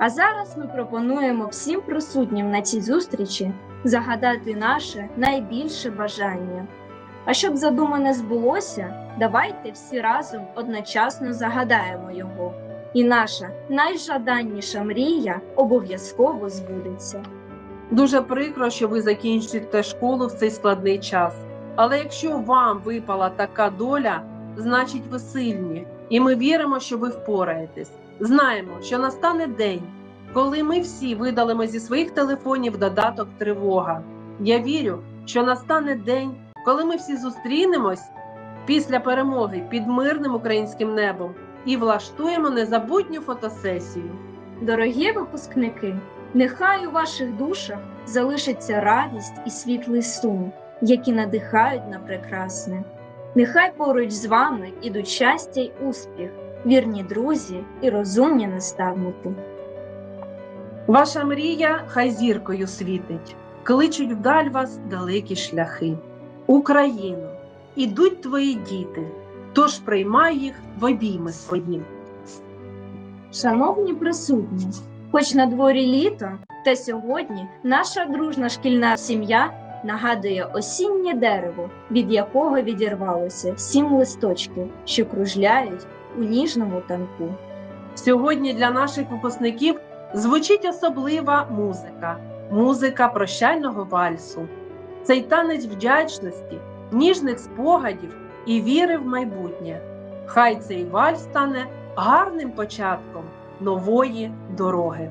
А зараз ми пропонуємо всім присутнім на цій зустрічі загадати наше найбільше бажання. А щоб задумане збулося, давайте всі разом одночасно загадаємо його. І наша найжаданніша мрія обов'язково збудеться. Дуже прикро, що ви закінчуєте школу в цей складний час. Але якщо вам випала така доля, значить ви сильні, і ми віримо, що ви впораєтесь. Знаємо, що настане день, коли ми всі видалимо зі своїх телефонів додаток тривога. Я вірю, що настане день, коли ми всі зустрінемось після перемоги під мирним українським небом і влаштуємо незабутню фотосесію. Дорогі випускники, нехай у ваших душах залишиться радість і світлий сум, які надихають на прекрасне. Нехай поруч з вами ідуть щастя й успіх, вірні друзі і розумні наставники. Ваша мрія хай зіркою світить, кличуть вдаль вас далекі шляхи. Україно, ідуть твої діти, тож приймай їх в обійми свої. Шановні присутні, хоч на дворі літо, та сьогодні наша дружна шкільна сім'я нагадує осіннє дерево, від якого відірвалося сім листочків, що кружляють у ніжному танку. Сьогодні для наших випускників звучить особлива музика, музика прощального вальсу. Цей танець вдячності, ніжних спогадів і віри в майбутнє. Хай цей вальс стане гарним початком нової дороги.